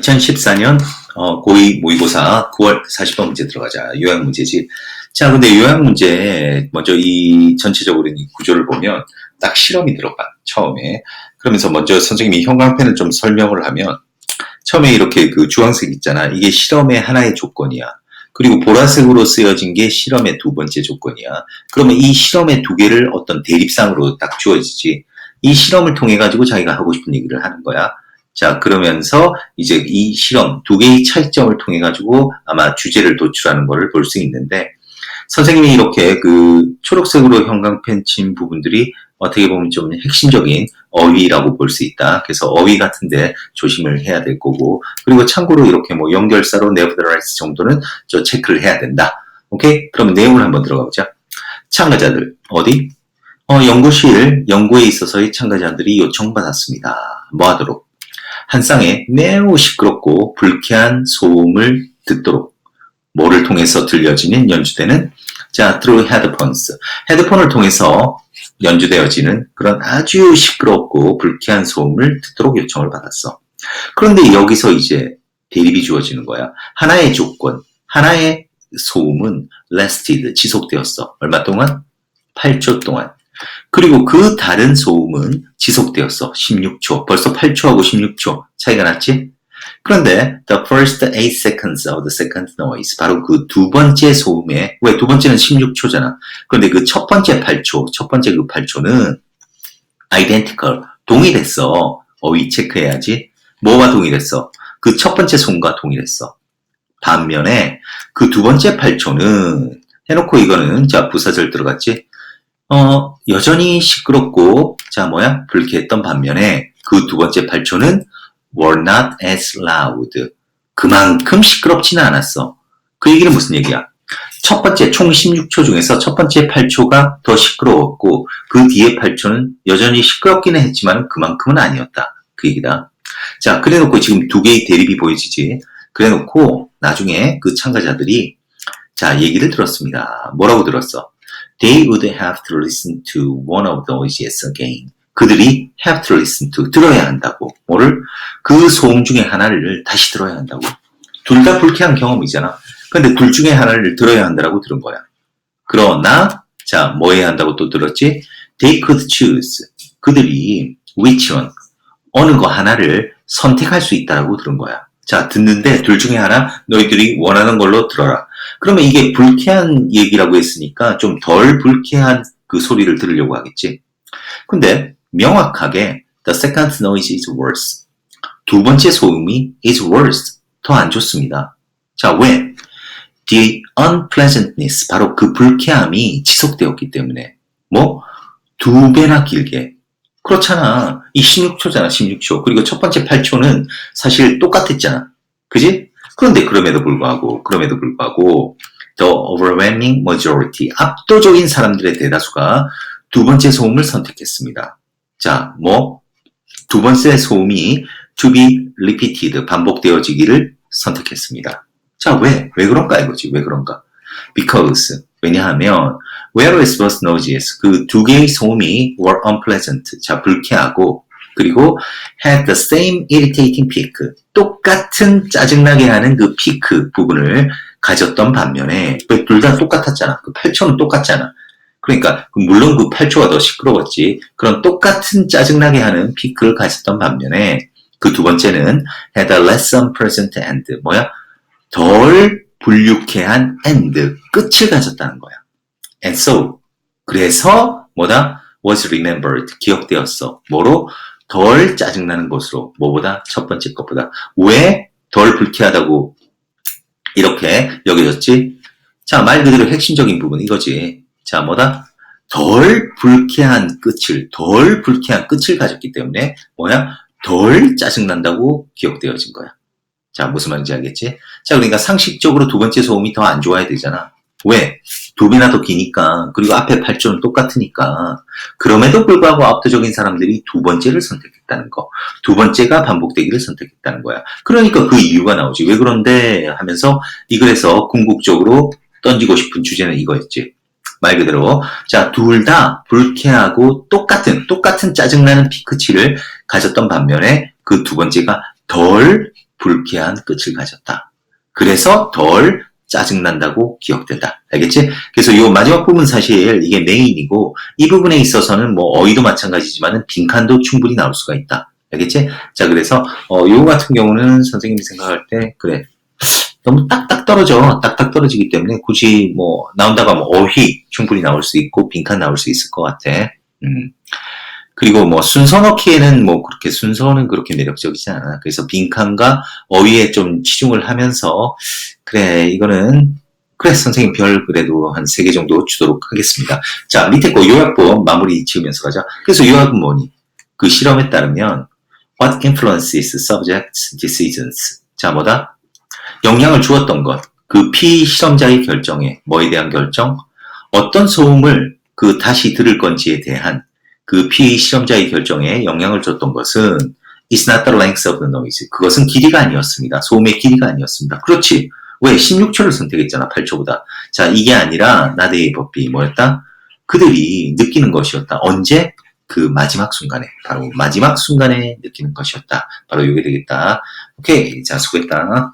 2014년 어, 고2 모의고사 9월 40번 문제 들어가자. 요약 문제지. 자, 근데 요약 문제 먼저 이 전체적으로 이 구조를 보면 딱 실험이 들어가. 처음에. 그러면서 먼저 선생님이 형광펜을 좀 설명을 하면 처음에 이렇게 그 주황색 있잖아. 이게 실험의 하나의 조건이야. 그리고 보라색으로 쓰여진 게 실험의 두 번째 조건이야. 그러면 이 실험의 두 개를 어떤 대립상으로 딱 주어지지. 이 실험을 통해 가지고 자기가 하고 싶은 얘기를 하는 거야. 자, 그러면서 이제 이 실험 두 개의 차이점을 통해 가지고 아마 주제를 도출하는 것을 볼 수 있는데 선생님이 이렇게 그 초록색으로 형광 펜 친 부분들이 어떻게 보면 좀 핵심적인 어휘라고 볼 수 있다. 그래서 어휘 같은데 조심을 해야 될 거고 그리고 참고로 이렇게 뭐 연결사로 nevertheless 정도는 저 체크를 해야 된다. 오케이? 그럼 내용을 한번 들어가 보자. 참가자들 어디? 어, 연구실 연구에 있어서의 참가자들이 요청받았습니다. 뭐 하도록? 한 쌍에 매우 시끄럽고 불쾌한 소음을 듣도록 뭐를 통해서 들려지는 연주되는 자 through headphones 헤드폰을 통해서 연주되어지는 그런 아주 시끄럽고 불쾌한 소음을 듣도록 요청을 받았어. 그런데 여기서 이제 대립이 주어지는 거야. 하나의 조건, 하나의 소음은 lasted 지속되었어. 얼마 동안? 8초 동안. 그리고 그 다른 소음은 지속되었어. 16초. 벌써 8초하고 16초 차이가 났지? 그런데 the first 8 seconds of the second noise 바로 그 두 번째 소음에 왜 두 번째는 16초잖아. 그런데 그 첫 번째 8초, 첫 번째 그 8초는 identical 동일했어. 어휘 체크해야지. 뭐와 동일했어? 그 첫 번째 소음과 동일했어. 반면에 그 두 번째 8초는 해놓고 이거는 자 부사절 들어갔지? 어, 여전히 시끄럽고, 자, 뭐야? 불쾌했던 반면에 그 두 번째 8초는 were not as loud. 그만큼 시끄럽지는 않았어. 그 얘기는 무슨 얘기야? 첫 번째, 총 16초 중에서 첫 번째 8초가 더 시끄러웠고, 그 뒤에 8초는 여전히 시끄럽기는 했지만 그만큼은 아니었다. 그 얘기다. 자, 그래 놓고 지금 두 개의 대립이 보여지지. 그래 놓고 나중에 그 참가자들이 자, 얘기를 들었습니다. 뭐라고 들었어? They would have to listen to one of those again. 그들이 have to listen to 들어야 한다고. 뭐를? 그 소음 중에 하나를 다시 들어야 한다고. 둘 다 불쾌한 경험이잖아. 근데 둘 중에 하나를 들어야 한다고 들은 거야. 그러나 자, 뭐 해야 한다고 또 들었지? They could choose. 그들이 which one? 어느 거 하나를 선택할 수 있다라고 들은 거야. 자, 듣는데 둘 중에 하나 너희들이 원하는 걸로 들어라. 그러면 이게 불쾌한 얘기라고 했으니까 좀 덜 불쾌한 그 소리를 들으려고 하겠지. 근데 명확하게 the second noise is worse. 두 번째 소음이 is worse. 더 안 좋습니다. 자, 왜? The unpleasantness, 바로 그 불쾌함이 지속되었기 때문에. 뭐? 두 배나 길게. 그렇잖아. 이 16초잖아, 16초. 그리고 첫 번째 8초는 사실 똑같았잖아. 그지? 그런데 그럼에도 불구하고, 그럼에도 불구하고, the overwhelming majority, 압도적인 사람들의 대다수가 두 번째 소음을 선택했습니다. 자, 뭐, 두 번째 소음이 to be repeated, 반복되어지기를 선택했습니다. 자, 왜? 왜 그런가 이거지? 왜 그런가? Because, 왜냐하면, where is was noisiest, 그 두 개의 소음이 were unpleasant, 자, 불쾌하고, 그리고 had the same irritating peak, 똑같은 짜증나게 하는 그 피크 부분을 가졌던 반면에, 둘 다 똑같았잖아. 그 8초는 똑같잖아. 그러니까 물론 그 8초가 더 시끄러웠지. 그런 똑같은 짜증나게 하는 피크를 가졌던 반면에 그 두 번째는 had a less unpleasant end. 뭐야? 덜 불유쾌한 end. 끝을 가졌다는 거야. And so 그래서 뭐다? was remembered. 기억되었어. 뭐로? 덜 짜증나는 것으로. 뭐보다? 첫 번째 것보다. 왜 덜 불쾌하다고 이렇게 여겨졌지? 자, 말 그대로 핵심적인 부분 이거지. 자, 뭐다? 덜 불쾌한 끝을, 덜 불쾌한 끝을 가졌기 때문에 뭐야? 덜 짜증난다고 기억되어진 거야. 자, 무슨 말인지 알겠지? 자, 그러니까 상식적으로 두 번째 소음이 더 안 좋아야 되잖아. 왜? 두 배나 더 기니까, 그리고 앞에 8조는 똑같으니까. 그럼에도 불구하고 압도적인 사람들이 두 번째를 선택했다는 거. 두 번째가 반복되기를 선택했다는 거야. 그러니까 그 이유가 나오지. 왜 그런데? 하면서 이 글에서 궁극적으로 던지고 싶은 주제는 이거였지. 말 그대로 자 둘 다 불쾌하고 똑같은 똑같은 짜증나는 피크치를 가졌던 반면에 그 두 번째가 덜 불쾌한 끝을 가졌다. 그래서 덜 짜증난다고 기억된다. 알겠지? 그래서 이 마지막 부분 사실 이게 메인이고 이 부분에 있어서는 뭐 어휘도 마찬가지지만은 빈칸도 충분히 나올 수가 있다. 알겠지? 자, 그래서 어, 요 같은 경우는 선생님이 생각할 때 그래 너무 딱딱 떨어져. 딱딱 떨어지기 때문에 굳이 뭐 나온다고 하면 어휘 충분히 나올 수 있고 빈칸 나올 수 있을 것 같아. 음. 그리고 뭐 순서 넣기에는 뭐 그렇게 순서는 그렇게 매력적이지 않아. 그래서 빈칸과 어휘에 좀 치중을 하면서 그래 이거는 그래 선생님 별 그래도 한 세 개 정도 주도록 하겠습니다. 자 밑에 거 요약본 마무리 지으면서 가자. 그래서 요약은 뭐니? 그 실험에 따르면 what influences subjects' decisions. 자 뭐다? 영향을 주었던 것. 그 피실험자의 결정에 뭐에 대한 결정? 어떤 소음을 그 다시 들을 건지에 대한 그 피실험자의 결정에 영향을 줬던 것은 is not the length of the noise. 그것은 길이가 아니었습니다. 소음의 길이가 아니었습니다. 그렇지. 왜? 16초를 선택했잖아. 8초보다. 자, 이게 아니라 나대의 법이 뭐였다? 그들이 느끼는 것이었다. 언제? 그 마지막 순간에. 바로 마지막 순간에 느끼는 것이었다. 바로 이게 되겠다. 오케이. 자, 수고했다.